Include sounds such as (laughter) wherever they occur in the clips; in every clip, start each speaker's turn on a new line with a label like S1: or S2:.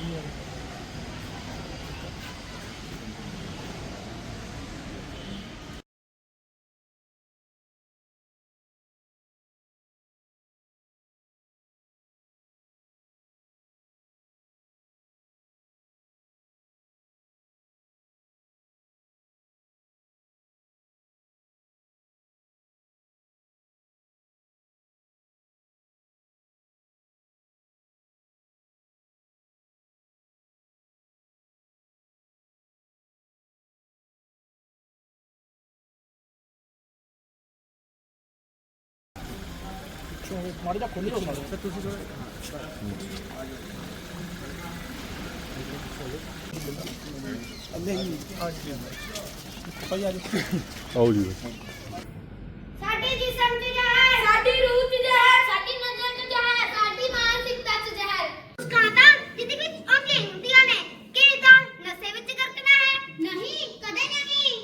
S1: Gracias. ਮਾੜਾ ਜਿਹਾ ਖੋਲੀ ਰੋਣਾ ਤੇ ਤੁਸੀਂ ਨਹੀਂ ਹਾਂਜੀ ਭਾਈ ਆ ਜੀ
S2: ਆਓ ਜੀ
S3: ਸਾਡੇ ਜਿਸਮ 'ਚ ਜ਼ਹਿਰ ਸਾਡੀ ਰੂਹ 'ਚ ਜ਼ਹਿਰ ਸਾਡੀ ਨਜ਼ਰ 'ਚ ਜ਼ਹਿਰ ਸਾਡੀ ਮਾਨਸਿਕਤਾ 'ਚ ਜ਼ਹਿਰ ਮੁਸਕਾਨਾਂ ਜ਼ਿੰਦਗੀ 'ਚ ਆਉਂਦੀਆਂ ਹੀ ਹੁੰਦੀਆਂ ਨੇ ਕਿ ਤਾਂ ਨਸ਼ੇ ਵਿੱਚ ਕਰਕਣਾ ਹੈ ਨਹੀਂ ਕਦੇ ਨਹੀਂ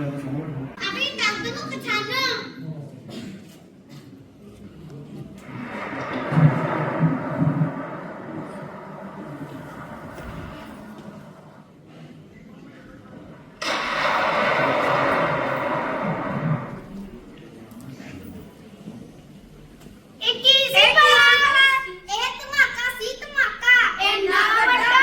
S3: ਆਪਣੀ ਤਾਕਤ ਨੂੰ ਪਛਾਣੋ ਇੱਕੀ ਸੀ ਭਲਾ ਇਹ ਧਮਾਕਾ ਸੀ ਧਮਾਕਾ ਇੰਨਾ ਵੱਡਾ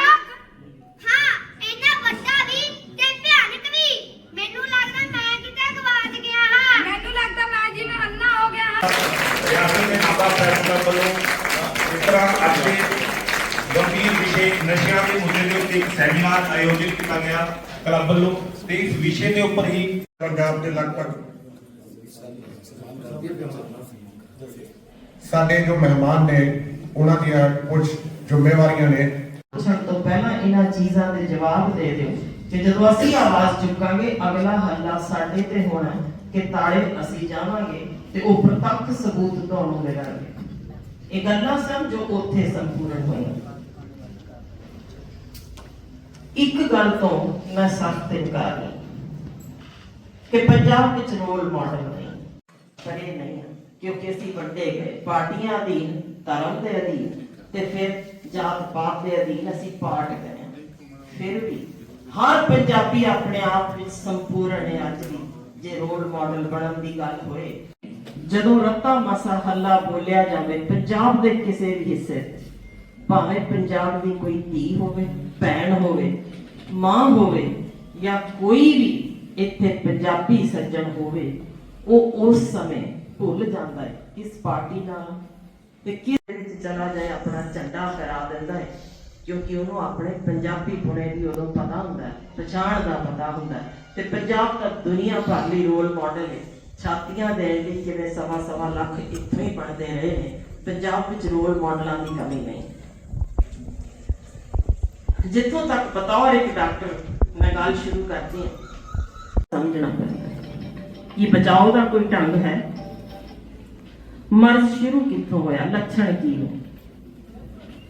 S3: ਹਾਂ ਇੰਨਾ ਵੱਡਾ ਵੀ ਤੇ ਭਿਆਨਕ ਵੀ ਮੈਨੂੰ ਲੱਗਦਾ ਮੈਂ ਕਿਤੇ ਗਵਾਚ ਗਿਆ ਹਾਂ ਮੈਨੂੰ ਲੱਗਦਾ ਮੈਂ ਜਿਵੇਂ ਅੰਨਾ ਹੋ ਗਿਆ ਹਾਂ
S4: ਰਿਆਸਤ ਦੇ ਨਾਭਾ ਪ੍ਰੈਸ ਵੱਲੋਂ ਇਸ ਤਰ੍ਹਾਂ ਅੱਜ ਦੇ ਗੰਭੀਰ ਵਿਸ਼ੇ, ਨਸ਼ਿਆਂ ਦੇ ਮੁੱਦੇ ਦੇ ਉੱਤੇ ਇੱਕ ਸੈਮੀਨਾਰ ਆਯੋਜਿਤ ਕੀਤਾ ਗਿਆ ਕਲੱਬ ਵੱਲੋਂ ਤੇ ਇਸ ਵਿਸ਼ੇ ਦੇ ਉੱਪਰ ਹੀ
S5: ਪੰਜਾਬ ਦੇ ਲਗਭਗ ਸਾਡੇ ਜੋ ਮਹਿਮਾਨ ਨੇ, ਉਹਨਾਂ ਦੀਆਂ ਕੁਝ ਜ਼ਿੰਮੇਵਾਰੀਆਂ ਨੇ।
S6: ਪੁੱਛਣ ਤੋਂ ਪਹਿਲਾਂ ਇਹਨਾਂ ਚੀਜ਼ਾਂ ਦੇ ਜਵਾਬ ਦੇ ਦਿਓ ਕਿ ਜਦੋਂ ਅਸੀਂ ਆਵਾਜ਼ ਚੁੱਕਾਂਗੇ, ਅਗਲਾ ਹੱਲਾ ਸਾਡੇ ਤੇ ਹੋਣਾ ਕਿ ਤਾਲੇ ਅਸੀਂ ਜਾਵਾਂਗੇ। ਤੇ ਉਹ ਪ੍ਰਤੱਖ ਸਬੂਤ ਤੁਹਾਨੂੰ ਮਿਲਣਗੇ। ਇਹ ਗੱਲਾਂ ਸਨ ਜੋ ਉੱਥੇ ਸੰਪੂਰਨ ਹੋਈਆਂ। ਇੱਕ ਗੱਲ ਤੋਂ ਮੈਂ ਸਖਤ ਇਨਕਾਰ ਨਹੀਂ ਕਿ ਪੰਜਾਬ ਵਿੱਚ ਰੋਲ ਮਾਡਲ ਨਹੀਂ ਪਰ ਨਹੀਂ ਕਿਉਂਕਿ ਅਸੀਂ ਵੱਡੇ ਗਏ, ਪਾਰਟੀਆਂ ਅਧੀਨ, ਧਰਮ ਦੇ ਅਧੀਨ ਤੇ ਫਿਰ ਜਾਤ ਪਾਤ ਦੇ ਅਧੀਨ ਅਸੀਂ ਪਾਰਟ ਗਏ ਫਿਰ ਵੀ ਹਰ ਪੰਜਾਬੀ ਆਪਣੇ ਆਪ ਵਿੱਚ ਸੰਪੂਰਨ ਹੈ ਅੱਜ ਵੀ। ਜੇ ਰੋਲ ਮਾਡਲ ਬਣਨ ਦੀ ਗੱਲ ਹੋਏ ਜਦੋਂ ਰੱਤਾ ਮਸਾ ਹੱਲਾ ਬੋਲਿਆ ਜਾਵੇ ਪੰਜਾਬ ਦੇ ਕਿਸੇ ਵੀ ਹਿੱਸੇ 'ਚ, ਭਾਵੇਂ ਪੰਜਾਬ ਦੀ ਕੋਈ ਧੀ ਹੋਵੇ ਭੈਣ ਹੋਵੇ ਮਾਂ ਹੋਵੇ ਜਾਂ ਕੋਈ ਵੀ ਇੱਥੇ ਪੰਜਾਬੀ ਸੱਜਣ ਹੋਵੇ ਉਹ ਉਸ ਸਮੇਂ ਭੁੱਲ ਜਾਂਦਾ ਹੈ ਕਿਸ ਪਾਰਟੀ ਨਾਲ ਤੇ ਕਿਸ ਵਿੱਚ ਚਲਾ ਜਾਏ ਆਪਣਾ ਝੰਡਾ ਫਹਿਰਾ ਦਿੰਦਾ ਹੈ ਕਿਉਂਕਿ ਉਹਨੂੰ ਆਪਣੇ ਪੰਜਾਬੀ ਪੁਣੇ ਦੀ ਉਦੋਂ ਪਤਾ ਹੁੰਦਾ ਹੈ ਪਛਾਣ ਦਾ ਪਤਾ ਹੁੰਦਾ ਹੈ ਤੇ ਪੰਜਾਬ ਤਾਂ ਦੁਨੀਆ ਭਰ ਲਈ ਰੋਲ ਮਾਡਲ ਹੈ। ਛਾਤੀਆਂ ਦੇਣ ਲਈ ਕਿਵੇਂ ਸਵਾ ਸਵਾ ਲੱਖ ਇੱਥੋਂ ਹੀ ਬਣਦੇ ਰਹੇ ਨੇ, ਪੰਜਾਬ ਵਿੱਚ ਰੋਲ ਮਾਡਲਾਂ ਦੀ ਕਮੀ ਨਹੀਂ। ਜਿੱਥੋਂ ਤੱਕ ਬਤੌਰ ਇੱਕ ਡਾਕਟਰ, ਮੈਂ ਗੱਲ ਸ਼ੁਰੂ ਕਰਦੀ ਹਾਂ। ਸਮਝਣਾ ਪੈਂਦਾ ਬਚਾਓ ਦਾ ਕੋਈ ਢੰਗ ਹੈ। ਮਰਜ਼ ਸ਼ੁਰੂ ਕਿੱਥੋਂ ਹੋਇਆ, ਲੱਛਣ ਕੀ ਨੇ?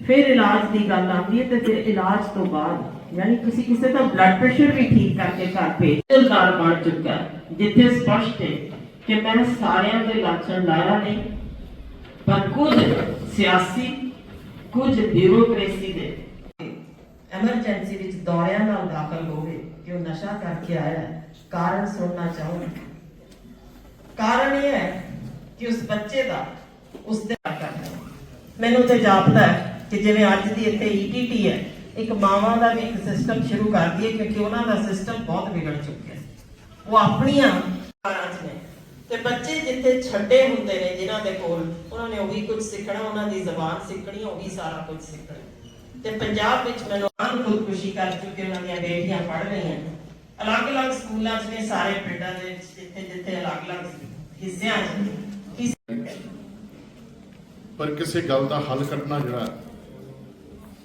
S6: ਫਿਰ ਇਲਾਜ ਦੀ ਗੱਲ ਆਉਂਦੀ ਹੈ ਤੇ ਫਿਰ ਇਲਾਜ ਤੋਂ ਬਾਅਦ, ਯਾਨੀ ਤੁਸੀਂ ਕਿਸੇ ਦਾ ਬਲੱਡ ਪ੍ਰੈਸ਼ਰ ਵੀ ਠੀਕ ਕਰਕੇ ਘਰ ਭੇਜ, ਸਰਕਾਰ ਬਣ ਚੁੱਕਾ ਜਿੱਥੇ ਸਪਸ਼ਟ ਹੈ ਕਿ ਮੈਂ ਸਾਰਿਆਂ ਦੇ ਲੱਛਣ ਲਾਇਆ ਨਹੀਂ ਪਰ ਕੁਝ ਸਿਆਸੀ, ਕੁਝ ਬਿਊਰੋਕ੍ਰੇਸੀ ਦੇ ਐਮਰਜੈਂਸੀ ਵਿੱਚ ਦੌਰਿਆਂ ਨਾਲ ਦਾਖਲ ਹੋਵੇ ਕਿ ਉਹ ਨਸ਼ਾ ਕਰਕੇ ਆਇਆ ਹੈ। ਕਾਰਨ ਸੁਣਨਾ ਚਾਹੁੰਦਾ ਕਾਰਨ ਇਹ ਹੈ ਕਿ ਉਸ ਬੱਚੇ ਦਾ ਉਸ ਦੇ ਕਰਨਾ ਮੈਨੂੰ ਤੇ ਜਾਪਦਾ ਹੈ ਕਿ ਜਿਵੇਂ ਅੱਜ ਦੀ ਇੱਥੇ ਈਟੀਟੀ ਹੈ, ਇੱਕ ਮਾਵਾਂ ਦਾ ਵੀ ਇੱਕ ਸਿਸਟਮ ਸ਼ੁਰੂ ਕਰ ਦਈਏ ਕਿਉਂਕਿ ਉਹਨਾਂ ਦਾ ਸਿਸਟਮ ਬਹੁਤ ਵਿਗੜ ਚੁੱਕਿਆ ਹੈ। ਉਹ ਆਪਣੀਆਂ ਕਾਰਾਂ 'ਚ ਨੇ। ਤੇ ਬੱਚੇ ਜਿੱਥੇ ਛੱਡੇ ਹੁੰਦੇ ਨੇ ਜਿਨ੍ਹਾਂ ਦੇ ਕੋਲ, ਉਹਨਾਂ ਨੇ ਉਹੀ ਕੁਝ ਸਿੱਖਣਾ, ਉਹਨਾਂ ਦੀ ਜ਼ਬਾਨ ਸਿੱਖਣੀ, ਉਹੀ ਸਾਰਾ ਕੁਝ ਸਿੱਖਣਾ। ਤੇ ਪੰਜਾਬ ਵਿੱਚ ਮੈਨੂੰ ਆਨ ਖੁਦਕੁਸ਼ੀ ਕਰ ਚੁੱਕੇ ਉਹਨਾਂ ਦੀਆਂ ਬੇਟੀਆਂ ਪੜ੍ਹ ਰਹੀਆਂ ਨੇ। ਅਲੱਗ-ਅਲੱਗ ਸਕੂਲਾਂ 'ਚ ਨੇ ਸਾਰੇ ਪਿੰਡਾਂ ਦੇ ਵਿੱਚ ਜਿੱਥੇ ਜਿੱਥੇ ਅਲੱਗ-ਅਲੱਗ ਹਿੱਸਿਆਂ 'ਚ
S2: ਪਰ ਕਿਸੇ ਗੱਲ ਦਾ ਹੱਲ ਕੱਢਣਾ ਜਿਹੜਾ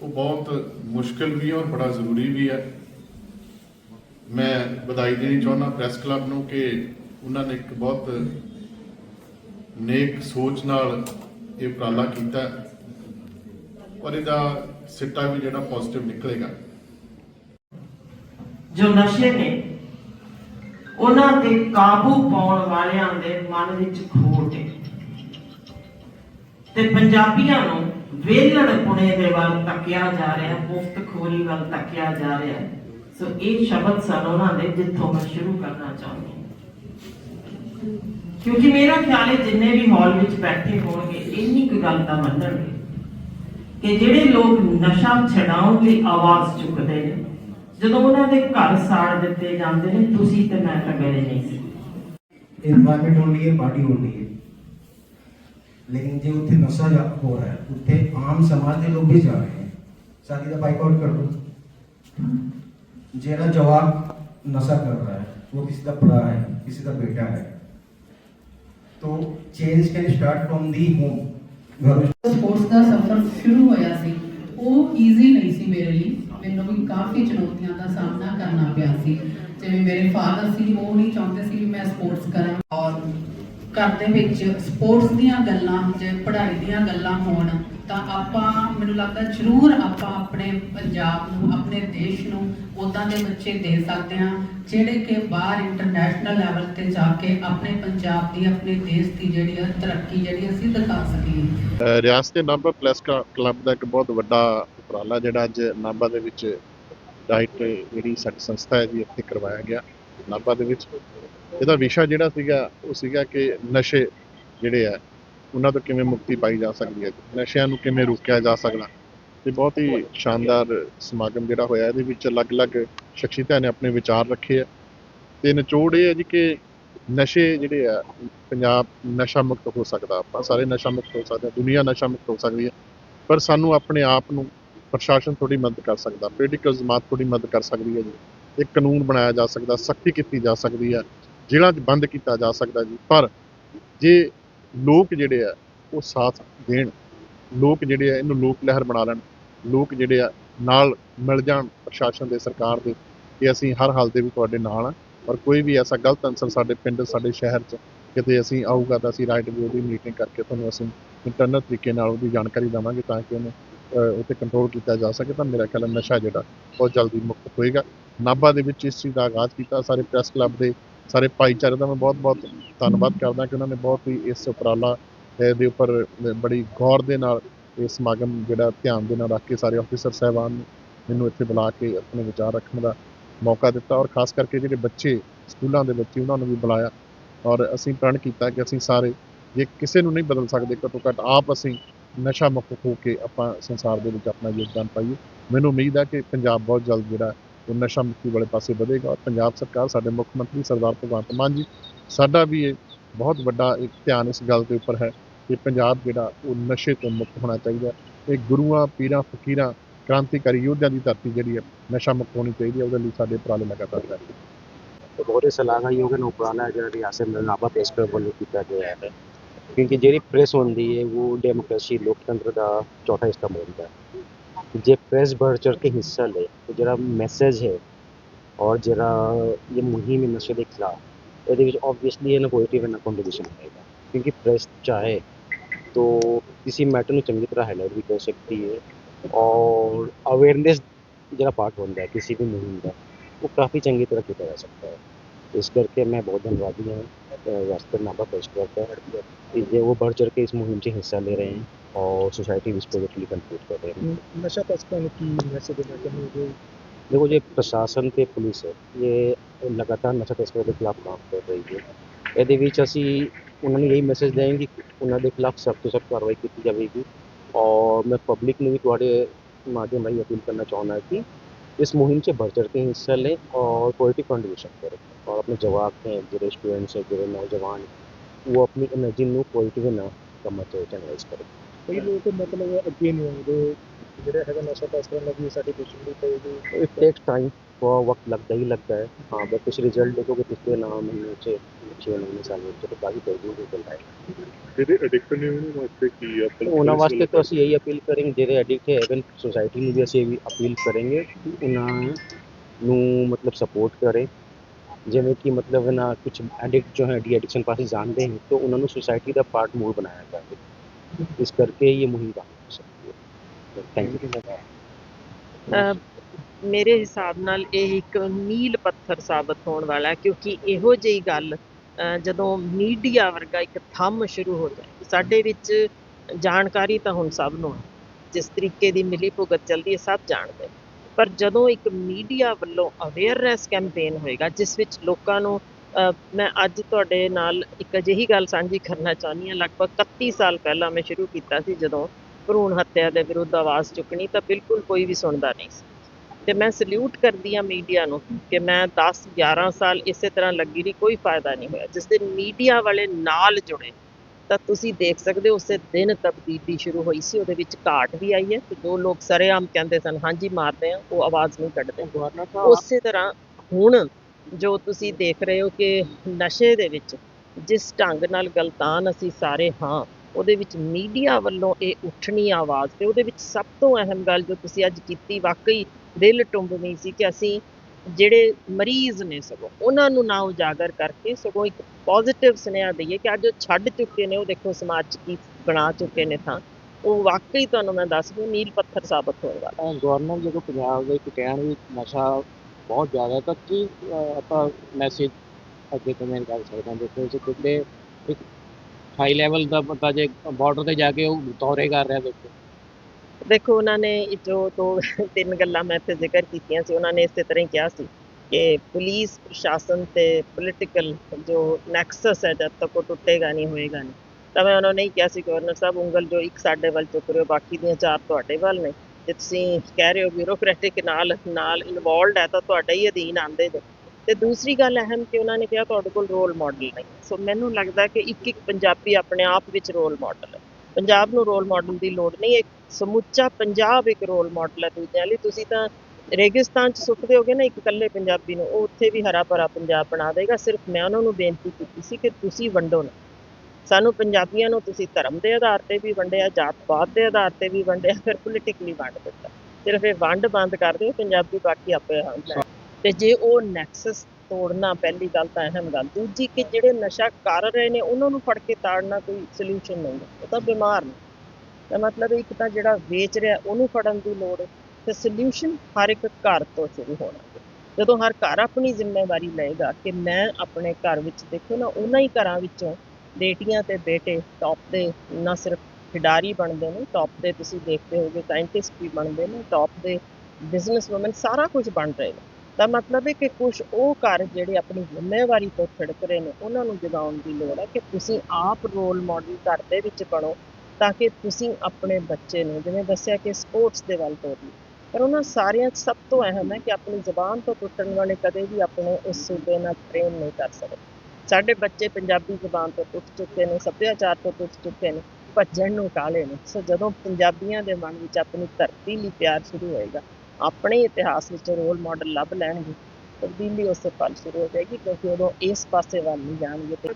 S2: ਉਹ ਬਹੁਤ ਮੁਸ਼ਕਲ ਵੀ ਹੈ ਔਰ ਬੜਾ ਜ਼ਰੂਰੀ ਵੀ ਹੈ। ਮੈਂ ਵਧਾਈ ਦੇਣੀ ਚਾਹੁੰਦਾ ਪ੍ਰੈਸ ਕਲੱਬ ਨੂੰ ਕਿ ਉਹਨਾਂ ਨੇ ਇੱਕ ਬਹੁਤ ਨੇਕ ਸੋਚ ਨਾਲ ਇਹ ਉਪਰਾਲਾ ਕੀਤਾ। ਔਰ ਇਹਦਾ ਸਿੱਟਾ ਵੀ ਜਿਹੜਾ ਪੋਜ਼ਿਟਿਵ ਨਿਕਲੇਗਾ।
S6: ਜੋ ਨਸ਼ੇ ਨੇ, ਉਹਨਾਂ ਤੇ ਕਾਬੂ ਪਾਉਣ ਵਾਲਿਆਂ ਦੇ ਮਨ ਵਿੱਚ ਖੋਟ ਹੈ। ਤੇ ਪੰਜਾਬੀਆਂ ਨੂੰ ਵੇਲਣ ਪੁਣੇ ਦੇ ਵੱਲ ਤੱਕਿਆ ਜਾ ਰਿਹਾ, ਮੁਫਤ ਖੋਰੀ ਵੱਲ ਤੱਕਿਆ ਜਾ ਰਿਹਾ। ਸੋ ਇਹ ਸ਼ਬਦ ਸਨ ਉਹਨਾਂ ਦੇ ਜਿੱਥੋਂ ਮੈਂ ਸ਼ੁਰੂ ਕਰਨਾ ਚਾਹੁੰਦੀ ਕਿਉਂਕਿ ਮੇਰਾ ਖਿਆਲ ਹੈ ਜਿੰਨੇ ਵੀ ਹਾਲ ਵਿੱਚ ਬੈਠੇ ਹੋਣਗੇ ਇੰਨੀ ਕੁ ਗੱਲ ਤਾਂ ਮੰਨਣਗੇ ਕਿ ਜਿਹੜੇ ਲੋਕ ਨਸ਼ਾ ਛਡਾਉਣ ਲਈ ਆਵਾਜ਼ ਚੁੱਕਦੇ ਨੇ ਜਦੋਂ ਉਹਨਾਂ ਦੇ ਘਰ ਸਾੜ ਦਿੱਤੇ ਜਾਂਦੇ ਨੇ ਤੁਸੀਂ ਤੇ ਮੈਂ ਤਾਂ ਗਏ ਨਹੀਂ ਸੀ
S7: ਇਨਵਾਇਰਨਮੈਂਟ ਹੋਣੀ ਹੈ ਪਾਰਟੀ ਹੋਣੀ ਹੈ ਲੇਕਿਨ ਜੇ ਉੱਥੇ ਨਸ਼ਾ ਜਾ ਹੋ ਰਿਹਾ ਹੈ ਉੱਥੇ ਆਮ ਸਮਾਜ ਦੇ ਲੋਕ ਵੀ ਜਾ ਰਹੇ ਹੈ ਸਾਡੀ ਦਾ ਬਾਈਕਾਟ ਕਰ ਦੋ ਜਿਹੜਾ ਜਵਾਬ ਨਸ਼ਾ ਕਰ रहा है वो किसी का भरा है किसी का बेटा है तो change can start from the home घर
S8: ਸਪੋਰਟਸ ਦਾ ਸਫ਼ਰ ਸ਼ੁਰੂ ਹੋਇਆ ਸੀ ਉਹ ਈਜ਼ੀ ਨਹੀਂ ਸੀ ਮੇਰੇ ਲਈ ਮੈਨੂੰ ਵੀ ਕਾਫੀ ਚੁਣੌਤੀਆਂ ਦਾ ਸਾਹਮਣਾ ਕਰਨਾ ਪਿਆ ਸੀ ਜਿਵੇਂ ਮੇਰੇ ਫਾਦਰ ਸੀ ਉਹ ਨਹੀਂ ਚਾਹੁੰਦੇ ਸੀ ਕਿ ਮੈਂ ਸਪੋਰਟਸ ਕਰਾਂ ਔਰ ਘਰ ਦੇ ਵਿੱਚ ਸਪੋਰਟਸ ਦੀਆਂ ਗੱਲਾਂ ਜੇ ਪੜ੍ਹਾਈ ਦੀਆਂ ਗੱਲਾਂ ਹੋਣ ਤਾਂ ਆਪਾਂ ਮੈਨੂੰ ਲੱਗਦਾ ਜ਼ਰੂਰ ਆਪਾਂ ਆਪਣੇ ਪੰਜਾਬ ਨੂੰ ਆਪਣੇ ਦੇਸ਼ ਨੂੰ ਉਦਾਂ ਦੇ ਬੱਚੇ ਦੇ ਸਕਦੇ ਹਾਂ ਜਿਹੜੇ ਕਿ ਬਾਹਰ ਇੰਟਰਨੈਸ਼ਨਲ ਲੈਵਲ ਤੇ ਜਾ ਕੇ ਆਪਣੇ ਪੰਜਾਬ ਦੀ ਆਪਣੇ ਦੇਸ਼ ਦੀ ਜਿਹੜੀ ਆ ਤਰੱਕੀ ਜਿਹੜੀ ਅਸੀਂ ਦਿਖਾ ਸਕੀਏ।
S2: ਅ, ਨਾਭਾ ਪਲੱਸ ਕਲੱਬ ਦਾ ਇੱਕ ਬਹੁਤ ਵੱਡਾ ਉਪਰਾਲਾ ਜਿਹੜਾ ਅੱਜ ਨਾਭਾ ਦੇ ਵਿੱਚ ਡਾਈਟ ਜਿਹੜੀ ਸਾਡੀ ਸੰਸਥਾ ਹੈ ਜੀ ਇੱਥੇ ਕਰਵਾਇਆ ਗਿਆ ਨਾਭਾ ਦੇ ਵਿੱਚ। ਇਹਦਾ ਵਿਸ਼ਾ ਜਿਹੜਾ ਸੀਗਾ ਉਹ ਸੀਗਾ ਕਿ ਨਸ਼ੇ ਜਿਹੜੇ ਆ ਉਹਨਾਂ ਤੋਂ ਕਿਵੇਂ ਮੁਕਤੀ ਪਾਈ ਜਾ ਸਕਦੀ ਹੈ, ਨਸ਼ਿਆਂ ਨੂੰ ਕਿਵੇਂ ਰੋਕਿਆ ਜਾ ਸਕਦਾ ਤੇ ਬਹੁਤ ਹੀ ਸ਼ਾਨਦਾਰ ਸਮਾਗਮ ਜਿਹੜਾ ਹੋਇਆ, ਇਹਦੇ ਵਿੱਚ ਅਲੱਗ-ਅਲੱਗ ਸ਼ਖਸੀਅਤਾਂ ਨੇ ਆਪਣੇ ਵਿਚਾਰ ਰੱਖੇ ਆ। ਤੇ ਨਿਚੋੜ ਇਹ ਹੈ ਜੀ ਕਿ ਨਸ਼ੇ ਜਿਹੜੇ ਆ, ਪੰਜਾਬ ਨਸ਼ਾ ਮੁਕਤ ਹੋ ਸਕਦਾ, ਆਪਾਂ ਸਾਰੇ ਨਸ਼ਾ ਮੁਕਤ ਹੋ ਸਕਦੇ ਹਾਂ ਦੁਨੀਆ ਨਸ਼ਾ ਮੁਕਤ ਹੋ ਸਕਦੀ ਹੈ। ਪਰ ਸਾਨੂੰ ਆਪਣੇ ਆਪ ਨੂੰ ਪ੍ਰਸ਼ਾਸਨ ਥੋੜੀ ਮਦਦ ਕਰ ਸਕਦਾ, ਪੋਲੀਟੀਕਲ ਜਮਾਤ ਥੋੜੀ ਮਦਦ ਕਰ ਸਕਦੀ ਹੈ ਜੀ। ਇੱਕ ਕਾਨੂੰਨ ਬਣਾਇਆ ਜਾ ਸਕਦਾ, ਸਖਤੀ ਕੀਤੀ ਜਾ ਸਕਦੀ ਹੈ, ਜੇਲ੍ਹਾਂ 'ਚ ਬੰਦ ਕੀਤਾ ਜਾ ਸਕਦਾ ਜੀ। ਪਰ ਜੇ ਲੋਕ ਜਿਹੜੇ ਆ ਉਹ ਸਾਥ ਦੇਣ। ਲੋਕ ਜਿਹੜੇ ਆ ਇਹਨੂੰ ਲੋਕ ਲਹਿਰ ਬਣਾ ਲੈਣ। ਲੋਕ ਜਿਹੜੇ ਆ ਨਾਲ ਮਿਲ ਜਾਣ ਪ੍ਰਸ਼ਾਸਨ ਦੇ ਸਰਕਾਰ ਦੇ ਕਿ ਅਸੀਂ ਹਰ ਹਾਲ ਦੇ ਵਿੱਚ ਤੁਹਾਡੇ ਨਾਲ ਆ। ਔਰ ਕੋਈ ਵੀ ਐਸਾ ਗਲਤ ਅਨਸਰ ਸਾਡੇ ਪਿੰਡ ਸਾਡੇ ਸ਼ਹਿਰ 'ਚ ਕਿਤੇ ਅਸੀਂ ਆਊਗਾ ਤਾਂ ਅਸੀਂ ਰਾਈਟ ਵੀ ਦੀ ਮੀਟਿੰਗ ਕਰਕੇ ਤੁਹਾਨੂੰ ਅਸੀਂ ਇੰਟਰਨਲ ਤਰੀਕੇ ਨਾਲ ਉਹਦੀ ਜਾਣਕਾਰੀ ਦੇਵਾਂਗੇ ਤਾਂ ਕਿ ਉਹਨੂੰ ਅਹ, ਉੱਤੇ ਕੰਟਰੋਲ ਕੀਤਾ ਜਾ ਸਕੇ। ਤਾਂ ਮੇਰਾ ਖਿਆਲ ਹੈ ਨਸ਼ਾ ਜਿਹੜਾ ਬਹੁਤ ਜਲਦੀ ਮੁਕਤ ਹੋਏਗਾ। ਨਾਭਾ ਦੇ ਵਿੱਚ ਇਸ ਚੀਜ਼ ਦਾ ਆਗਾਜ਼ ਕੀਤਾ। ਸਾਰੇ ਪ੍ਰੈਸ ਕਲੱਬ ਦੇ ਸਾਰੇ ਭਾਈਚਾਰੇ ਦਾ ਮੈਂ ਬਹੁਤ-ਬਹੁਤ ਧੰਨਵਾਦ ਕਰਦਾ ਕਿ ਉਹਨਾਂ ਨੇ ਬਹੁਤ ਹੀ ਇਸ ਉਪਰਾਲਾ ਦੇ ਉੱਪਰ ਬੜੀ ਗੌਰ ਦੇ ਨਾਲ ਇਹ ਸਮਾਗਮ ਜਿਹੜਾ ਧਿਆਨ ਦੇ ਨਾਲ ਰੱਖ ਕੇ ਸਾਰੇ ਅਫੀਸਰ ਸਾਹਿਬਾਨ ਮੈਨੂੰ ਇੱਥੇ ਬੁਲਾ ਕੇ ਆਪਣੇ ਵਿਚਾਰ ਰੱਖਣ ਦਾ ਮੌਕਾ ਦਿੱਤਾ ਔਰ ਖਾਸ ਕਰਕੇ ਜਿਹੜੇ ਬੱਚੇ ਸਕੂਲਾਂ ਦੇ ਬੱਚੇ ਉਹਨਾਂ ਨੂੰ ਵੀ ਬੁਲਾਇਆ ਔਰ ਅਸੀਂ ਪ੍ਰਣ ਕੀਤਾ ਕਿ ਅਸੀਂ ਸਾਰੇ ਜੇ ਕਿਸੇ ਨੂੰ ਨਹੀਂ ਬਦਲ ਸਕਦੇ ਘੱਟੋ ਘੱਟ ਆਪ ਅਸੀਂ ਨਸ਼ਾ ਮੁਕਤ ਹੋ ਕੇ ਆਪਾਂ ਸੰਸਾਰ ਦੇ ਵਿੱਚ ਆਪਣਾ ਯੋਗਦਾਨ ਪਾਈਏ। ਮੈਨੂੰ ਉਮੀਦ ਹੈ ਕਿ ਪੰਜਾਬ ਬਹੁਤ ਜਲਦ ਜਿਹੜਾ ਉਹ ਨਸ਼ਾ ਮੁਕਤੀ ਵਾਲੇ ਪਾਸੇ ਵਧੇਗਾ। ਪੰਜਾਬ ਸਰਕਾਰ ਸਾਡੇ ਮੁੱਖ ਮੰਤਰੀ ਸਰਦਾਰ ਭਗਵੰਤ ਮਾਨ ਜੀ, ਸਾਡਾ ਵੀ ਇਹ ਬਹੁਤ ਵੱਡਾ ਇੱਕ ਧਿਆਨ ਇਸ ਗੱਲ ਦੇ ਉੱਪਰ ਹੈ ਕਿ ਪੰਜਾਬ ਜਿਹੜਾ ਉਹ ਨਸ਼ੇ ਤੋਂ ਮੁਕਤ ਹੋਣਾ ਚਾਹੀਦਾ ਇਹ ਗੁਰੂਆਂ, ਪੀਰਾਂ, ਫਕੀਰਾਂ, ਕ੍ਰਾਂਤੀਕਾਰੀ ਯੋਧਿਆਂ ਦੀ ਧਰਤੀ ਜਿਹੜੀ ਹੈ, ਨਸ਼ਾ ਮੁਕਤ ਹੋਣੀ ਚਾਹੀਦੀ ਹੈ। ਉਹਦੇ ਲਈ ਸਾਡੇ ਉਪਰਾਲੇ ਲਗਾਤਾਰ ਜਾਰੀ ਹੈ
S9: ਬਹੁਤ ਹੀ ਸਲਾਹਯੋਗ ਨੂੰ ਉਪਰਾਲਾ ਜਿਹੜਾ ਰਿਆਸਤ ਦੇ ਨਾਭਾ ਪ੍ਰੈਸ ਕਲੱਬ ਵੱਲੋਂ ਕੀਤਾ ਗਿਆ ਹੈ। ਕਿਉਂਕਿ ਜਿਹੜੀ ਪ੍ਰੈਸ ਹੁੰਦੀ ਹੈ, ਉਹ ਡੈਮੋਕ੍ਰੇਸੀ, ਲੋਕਤੰਤਰ ਦਾ ਚੌਥਾ ਹਿੱਸਾ ਹੁੰਦਾ ਹੈ। जे प्रेस बढ़ चढ़ के हिस्सा ले तो जरा मैसेज है और जरा ये मुहिम नशे के खिलाफ ये ऑबियसली आब्वियसली पॉजिटिव ना पोजिटिव इन्ना रहेगा क्योंकि प्रेस चाहे तो किसी मैटर को चंगी तरह हाईलाइट भी कर सकती है। और अवेयरनेस जरा पार्ट बन है किसी भी मुहिम का, वो काफ़ी चंगी तरह किया जा सकता है। ਇਸ ਕਰਕੇ ਮੈਂ ਬਹੁਤ ਧੰਨਵਾਦੀ ਹਾਂ ਵਾਸਤਵ ਨਾਭਾ ਪੇਸ਼ਕਰ ਦਾ ਕਿ ਜੇ ਉਹ बढ़ चढ़ के इस मुहिम से हिस्सा ले रहे हैं और सोसाइटी इस प्रोजेक्ट के लिए कंट्रीब्यूट कर रहे हैं
S1: ਨਸ਼ਾ ਤਸਕਰਾਂ ਨੂੰ ਕੀ ਮੈਸੇਜ ਦੇਣਾ ਚਾਹੁੰਦੇ ਹੋ
S9: ਦੇਖੋ ਜੇ ਪ੍ਰਸ਼ਾਸਨ ਤੇ ਪੁਲਿਸ ਹੈ ਇਹ ਲਗਾਤਾਰ ਨਸ਼ਾ ਤਸਕਰਾਂ ਦੇ ਖਿਲਾਫ ਕੰਮ ਕਰ ਰਹੀ ਹੈ। ਇਹਦੇ ਵਿੱਚ ਅਸੀਂ ਉਹਨਾਂ ਨੂੰ ਇਹੀ ਮੈਸੇਜ ਦੇਵਾਂਗੇ ਕਿ ਉਹਨਾਂ ਦੇ ਖਿਲਾਫ ਸਖਤ ਤੋਂ ਸਖਤ ਕਾਰਵਾਈ ਕੀਤੀ ਜਾਵੇਗੀ। ਔਰ ਮੈਂ ਪਬਲਿਕ ਨੂੰ ਵੀ ਤੁਹਾਡੇ ਮਾਧਿਅਮ ਰਾਹੀਂ ਅਪੀਲ ਕਰਨਾ ਚਾਹੁੰਦਾ ਕਿ इस मुहिम से बढ़ चढ़ के हिस्सा लें और पॉजिटिव कंट्रीब्यूशन करें और अपने जवाब हैं जो स्टूडेंट्स हैं जो नौजवान हैं, वो अपनी एनर्जी ਨੂੰ ਪੋਜ਼ਿਟਿਵ ਨਾ ਕੰਮਾਂ 'ਚ ਚੈਨਲਾਈਜ਼ ਕਰੇ
S1: ਕਈ ਲੋਕ ਮਤਲਬ ਅੱਗੇ ਨਹੀਂ ਆਉਂਦੇ ਜਿਹੜਾ ਹੈਗਾ ਨਸ਼ਾ ਤਸਕਰਾਂ ਦਾ ਵੀ ਸਾਡੀ ਦੁਸ਼ਮਣੀ ਪਏਗੀ
S9: इट टेक्स टाइम थोड़ा वक्त लगता ही लगता है हाँ बट कुछ रिजल्ट देखोगे पिछले नौ महीने से छः महीने साल ਵਿੱਚ तो काफ़ी तेजी से चल रहा है
S2: ਜਿਹੜੇ ਐਡਿਕਟ ਨੇ ਉਹਨਾਂ ਵਾਸਤੇ ਕੀ ਆ
S9: ਉਹਨਾਂ ਵਾਸਤੇ ਤਾਂ ਅਸੀਂ ਇਹੀ ਅਪੀਲ ਕਰਾਂਗੇ ਜਿਹੜੇ ਐਡਿਕਟ ਹੈ ਇਵਨ ਸੋਸਾਇਟੀ ਨੂੰ ਵੀ ਅਸੀਂ ਇਹ ਅਪੀਲ ਕਰਾਂਗੇ ਕਿ ਉਹਨਾਂ ਨੂੰ ਮਤਲਬ ਸਪੋਰਟ ਕਰੇ ਜਿਵੇਂ ਕਿ ਮਤਲਬ ਨਾ ਕੁਝ ਐਡਿਕਟ ਜੋ ਹੈ ਡੀ ਐਡਿਕਸ਼ਨ ਪਾਸੇ ਜਾਣਦੇ ਹਨ ਤਾਂ ਉਹਨਾਂ ਨੂੰ ਸੋਸਾਇਟੀ ਦਾ ਪਾਰਟ ਮੋਰ ਬਣਾਇਆ ਜਾਵੇ ਇਸ ਕਰਕੇ ਇਹ ਮੁਹਿੰਮ ਕੰਮ ਹੋ ਸਕਦੀ ਹੈ ਥੈਂਕ ਯੂ
S10: ਅਹ
S6: ਮੇਰੇ ਹਿਸਾਬ ਨਾਲ ਇਹ ਇੱਕ ਮੀਲ ਪੱਥਰ ਸਾਬਤ ਹੋਣ ਵਾਲਾ ਕਿਉਂਕਿ ਇਹੋ ਜਿਹੀ ਗੱਲ ਅ, ਜਦੋਂ ਮੀਡੀਆ ਵਰਗਾ ਇੱਕ ਥੰਮ ਸ਼ੁਰੂ ਹੋ ਜਾਏ ਸਾਡੇ ਵਿੱਚ ਜਾਣਕਾਰੀ ਤਾਂ ਹੁਣ ਸਭ ਨੂੰ ਹੈ ਜਿਸ ਤਰੀਕੇ ਦੀ ਮਿਲੀ ਭੁਗਤ ਚੱਲਦੀ ਹੈ ਸਭ ਜਾਣਦੇ ਪਰ ਜਦੋਂ ਇੱਕ ਮੀਡੀਆ ਵੱਲੋਂ ਅਵੇਅਰਨੈਸ ਕੈਂਪੇਨ ਹੋਏਗਾ ਜਿਸ ਵਿੱਚ ਲੋਕਾਂ ਨੂੰ ਮੈਂ ਅੱਜ ਤੁਹਾਡੇ ਨਾਲ ਇੱਕ ਅਜਿਹੀ ਗੱਲ ਸਾਂਝੀ ਕਰਨਾ ਚਾਹੁੰਦੀ ਹਾਂ ਲਗਭਗ 31 ਸਾਲ ਪਹਿਲਾਂ ਮੈਂ ਸ਼ੁਰੂ ਕੀਤਾ ਸੀ ਜਦੋਂ ਭਰੂਣ ਹੱਤਿਆ ਦੇ ਵਿਰੁੱਧ ਆਵਾਜ਼ ਚੁੱਕਣੀ ਤਾਂ ਬਿਲਕੁਲ ਕੋਈ ਵੀ ਸੁਣਦਾ ਨਹੀਂ ਸੀ। ਤੇ ਮੈਂ ਸਲੂਟ ਕਰਦੀ ਹਾਂ ਮੀਡੀਆ ਨੂੰ ਕਿ ਮੈਂ 10 11 ਸਾਲ ਇਸੇ ਤਰ੍ਹਾਂ ਲੱਗੀ ਰਹੀ ਕੋਈ ਫਾਇਦਾ ਨਹੀਂ ਹੋਇਆ। ਜਿਸ ਦਿਨ ਮੀਡੀਆ ਵਾਲੇ ਨਾਲ ਜੁੜੇ ਤਾਂ ਤੁਸੀਂ ਦੇਖ ਸਕਦੇ ਹੋ ਉਸੇ ਦਿਨ ਤਬਦੀਲੀ ਸ਼ੁਰੂ ਹੋਈ ਸੀ ਉਹਦੇ ਵਿੱਚ ਘਾਟ ਵੀ ਆਈ ਹੈ ਤੇ ਜੋ ਲੋਕ ਸਰੇਆਮ ਕਹਿੰਦੇ ਸਨ ਹਾਂਜੀ ਮਾਰਦੇ ਆ ਉਹ ਆਵਾਜ਼ ਨਹੀਂ ਕੱਢਦੇ। ਉਸੇ ਤਰ੍ਹਾਂ ਹੁਣ ਜੋ ਤੁਸੀਂ ਦੇਖ ਰਹੇ ਹੋ ਕਿ ਨਸ਼ੇ ਦੇ ਵਿੱਚ ਜਿਸ ਢੰਗ ਨਾਲ ਗਲਤਾਨ ਅਸੀਂ ਸਾਰੇ ਹਾਂ ਉਹਦੇ ਵਿੱਚ ਮੀਡੀਆ ਵੱਲੋਂ ਇਹ ਉੱਠਣੀ ਆਵਾਜ਼ ਤੇ ਉਹਦੇ ਵਿੱਚ ਸਭ ਤੋਂ ਅਹਿਮ ਗੱਲ ਜੋ ਤੁਸੀਂ ਅੱਜ ਕੀਤੀ ਵਾਕਈ ਦਿਲ ਟੁੰਬਵੀਂ ਸੀ ਕਿ ਅਸੀਂ ਜਿਹੜੇ ਮਰੀਜ਼ ਨੇ ਸਗੋਂ ਉਹਨਾਂ ਨੂੰ ਨਾ ਉਜਾਗਰ ਕਰਕੇ ਸਗੋਂ ਇੱਕ ਪੋਜ਼ਿਟਿਵ ਸੁਨੇਹਾ ਦਈਏ ਕਿ ਅੱਜ ਉਹ ਛੱਡ ਚੁੱਕੇ ਨੇ ਉਹ ਦੇਖੋ ਸਮਾਜ 'ਚ ਕੀ ਬਣਾ ਚੁੱਕੇ ਨੇ ਥਾਂ। ਉਹ ਵਾਕਈ ਤੁਹਾਨੂੰ ਮੈਂ ਦੱਸ ਦੂੰ ਨੀਲ ਪੱਥਰ ਸਾਬਤ ਹੋਣ ਵਾਲਾ।
S9: ਗਵਰਨਰ ਜਦੋਂ ਪੰਜਾਬ ਦੇ ਇੱਕ ਕਹਿਣ ਵੀ ਨਸ਼ਾ ਬਹੁਤ ਜ਼ਿਆਦਾ ਹੈ ਤਾਂ ਕੀ ਅਹ, ਆਪਾਂ ਮੈਸੇਜ ਅੱਗੇ ਕਮੈਂਟ ਕਰ ਸਕਦੇ ਹਾਂ? ਦੇਖੋ ਜੇ ਕਿਤੇ ਇੱਕ ਹਾਈ ਲੈਵਲ ਦਾ ਬੰਦਾ ਜੇ ਬਾਰਡਰ ਤੇ ਜਾ ਕੇ ਉਹ ਦੌਰੇ ਕਰ ਰਿਹਾ ਦੇਖੋ।
S6: ਦੇਖੋ, ਉਹਨਾਂ ਨੇ ਜੋ ਦੋ (laughs) ਤਿੰਨ ਗੱਲਾਂ ਮੈਂ ਇੱਥੇ ਜ਼ਿਕਰ ਕੀਤੀਆਂ ਸੀ, ਉਹਨਾਂ ਨੇ ਇਸੇ ਤਰ੍ਹਾਂ ਹੀ ਕਿਹਾ ਸੀ ਕਿ ਪੁਲਿਸ, ਪ੍ਰਸ਼ਾਸਨ ਤੇ ਪੋਲੀਟੀਕਲ ਜੋ ਨੈਕਸਸ ਹੈ, ਜਦ ਤੱਕ ਉਹ ਟੁੱਟੇਗਾ ਨਹੀਂ, ਹੋਏਗਾ ਨਹੀਂ। ਤਾਂ ਮੈਂ ਉਹਨਾਂ ਨੇ ਹੀ ਕਿਹਾ ਸੀ ਗਵਰਨਰ ਸਾਹਿਬ, ਉਂਗਲ ਜੋ ਇੱਕ ਸਾਡੇ ਵੱਲ ਚੁੱਕ ਰਹੇ ਹੋ, ਬਾਕੀ ਦੀਆਂ ਚਾਰ ਤੁਹਾਡੇ ਵੱਲ ਨੇ। ਜੇ ਤੁਸੀਂ ਕਹਿ ਰਹੇ ਹੋ ਬਿਊਰੋਕ੍ਰੈਟਿਕ ਨਾਲ ਨਾਲ ਇਨਵੋਲਡ ਹੈ, ਤਾਂ ਤੁਹਾਡਾ ਹੀ ਅਧੀਨ ਆਉਂਦੇ ਨੇ। ਤੇ ਦੂਸਰੀ ਗੱਲ ਅਹਿਮ ਕਿ ਉਹਨਾਂ ਨੇ ਕਿਹਾ, ਤੁਹਾਡੇ ਕੋਲ ਰੋਲ ਮਾਡਲ ਨਹੀਂ। ਸੋ ਮੈਨੂੰ ਲੱਗਦਾ ਕਿ ਇੱਕ ਇੱਕ ਪੰਜਾਬੀ ਆਪਣੇ ਆਪ ਵਿੱਚ ਰੋਲ ਮਾਡਲ ਹੈ। ਪੰਜਾਬ ਨੂੰ ਰੋਲ ਮਾਡਲ ਦੀ ਲੋੜ ਨਹੀਂ, ਇੱਕ ਸਮੁੱਚਾ ਪੰਜਾਬ ਇੱਕ ਰੋਲ ਮਾਡਲ ਹੈ ਦੂਜਿਆਂ ਲਈ। ਤੁਸੀਂ ਤਾਂ ਰੇਗਿਸਤਾਨ 'ਚ ਸੁੱਟ ਦਿਓਗੇ ਨਾ ਇੱਕ ਇਕੱਲੇ ਪੰਜਾਬੀ ਨੂੰ, ਉਹ ਉੱਥੇ ਵੀ ਹਰਾ ਭਰਾ ਪੰਜਾਬ ਬਣਾ ਦੇਗਾ। ਸਿਰਫ ਮੈਂ ਉਹਨਾਂ ਨੂੰ ਬੇਨਤੀ ਕੀਤੀ ਸੀ ਕਿ ਤੁਸੀਂ ਵੰਡੋ ਨਾ। ਸਾਨੂੰ ਪੰਜਾਬੀਆਂ ਨੂੰ ਤੁਸੀਂ ਧਰਮ ਦੇ ਆਧਾਰ ਤੇ ਵੀ ਵੰਡਿਆ ਜਾਤ ਪਾਤ ਦੇ ਆਧਾਰ ਤੇ ਵੀ ਵੰਡਿਆ, ਫਿਰ ਪੋਲੀਟਿਕਲੀ ਵੰਡ ਦਿੱਤਾ। ਸਿਰਫ ਇਹ ਵੰਡ ਬੰਦ ਕਰ ਦਿਓ, ਪੰਜਾਬੀ ਬਾਕੀ ਆਪੇ ਹੰਦਾ ਤੇ ਜੇ ਉਹ ਨੈਕਸਸ ਤੋੜਨਾ ਪਹਿਲੀ ਗੱਲ ਤਾਂ ਅਹਿਮ ਗੱਲ। ਦੂਜੀ ਕਿ ਜਿਹੜੇ ਨਸ਼ਾ ਕਰ ਰਹੇ ਨੇ, ਉਹਨਾਂ ਨੂੰ ਫੜ ਕੇ ਤਾੜਨਾ ਕੋਈ ਸੋਲੂਸ਼ਨ ਨਹੀਂ ਹੈ। ਉਹ ਤਾਂ ਬਿਮਾਰ ਨੇ। ਤਾਂ ਮਤਲਬ ਇੱਕ ਤਾਂ ਜਿਹੜਾ ਵੇਚ ਰਿਹਾ, ਉਹਨੂੰ ਫੜਨ ਦੀ ਲੋੜ ਹੈ। ਤੇ ਸੋਲੂਸ਼ਨ ਹਰ ਇੱਕ ਘਰ ਤੋਂ ਸ਼ੁਰੂ ਹੋਣਾ। ਜਦੋਂ ਹਰ ਘਰ ਆਪਣੀ ਜ਼ਿੰਮੇਵਾਰੀ ਲਏਗਾ ਕਿ ਮੈਂ ਆਪਣੇ ਘਰ ਵਿੱਚ ਦੇਖੋ ਨਾ, ਉਹਨਾਂ ਹੀ ਘਰਾਂ ਵਿੱਚੋਂ ਬੇਟੀਆਂ ਤੇ ਬੇਟੇ ਟੌਪ ਦੇ, ਨਾ ਸਿਰਫ ਖਿਡਾਰੀ ਬਣਦੇ ਨੇ ਟੌਪ ਦੇ ਤੁਸੀਂ ਦੇਖਦੇ ਹੋਗੇ ਸਾਇੰਟਿਸਟ ਵੀ ਬਣਦੇ ਨੇ ਟੌਪ ਦੇ ਬਿਜ਼ਨਸਵੂਮਨ ਸਾਰਾ ਕੁਝ ਬਣ ਰਹੇ ਨੇ। ਤਾਂ ਮਤਲਬ ਹੈ ਕਿ ਕੁਝ ਉਹ ਘਰ ਜਿਹੜੇ ਆਪਣੀ ਜ਼ਿੰਮੇਵਾਰੀ ਤੋਂ ਛਿੜਕ ਰਹੇ ਨੇ, ਉਹਨਾਂ ਨੂੰ ਜਗਾਉਣ ਦੀ ਲੋੜ ਹੈ ਕਿ ਤੁਸੀਂ ਆਪ ਰੋਲ ਮਾਡਲ ਘਰ ਦੇ ਵਿੱਚ ਬਣੋ ਤਾਂ ਕਿ ਤੁਸੀਂ ਆਪਣੇ ਬੱਚੇ ਨੂੰ, ਜਿਵੇਂ ਦੱਸਿਆ ਕਿ ਸਪੋਰਟਸ ਦੇ ਵੱਲ ਤੋਰੀਏ ਪਰ ਉਹਨਾਂ ਸਾਰਿਆਂ 'ਚ ਸਭ ਤੋਂ ਅਹਿਮ ਹੈ ਕਿ ਆਪਣੀ ਜ਼ਬਾਨ ਤੋਂ ਟੁੱਟਣ ਵਾਲੇ ਕਦੇ ਵੀ ਆਪਣੇ ਉਸ ਸੂਬੇ ਨਾਲ ਪ੍ਰੇਮ ਨਹੀਂ ਕਰ ਸਕਦੇ। ਸਾਡੇ ਬੱਚੇ ਪੰਜਾਬੀ ਜ਼ਬਾਨ ਤੋਂ ਟੁੱਟ ਚੁੱਕੇ ਨੇ, ਸੱਭਿਆਚਾਰ ਤੋਂ ਟੁੱਟ ਚੁੱਕੇ ਨੇ, ਭੱਜਣ ਨੂੰ ਕਾਲੇ ਨੇ। ਸੋ ਜਦੋਂ ਪੰਜਾਬੀਆਂ ਦੇ ਮਨ ਵਿੱਚ ਆਪਣੀ ਧਰਤੀ ਲਈ ਪਿਆਰ ਸ਼ੁਰੂ ਹੋਏਗਾ ਆਪਣੇ ਇਤਿਹਾਸ ਵਿੱਚ ਰੋਲ ਮਾਡਲ ਲੱਭ ਲੈਣਗੇ ਤਬਦੀਲੀ ਉਸੇ ਪਲ ਸ਼ੁਰੂ ਹੋ ਜਾਏਗੀ ਕਿਉਂਕਿ ਉਦੋਂ ਇਸ ਪਾਸੇ ਵੱਲ ਨਹੀਂ ਜਾਣਗੇ। ਤੇ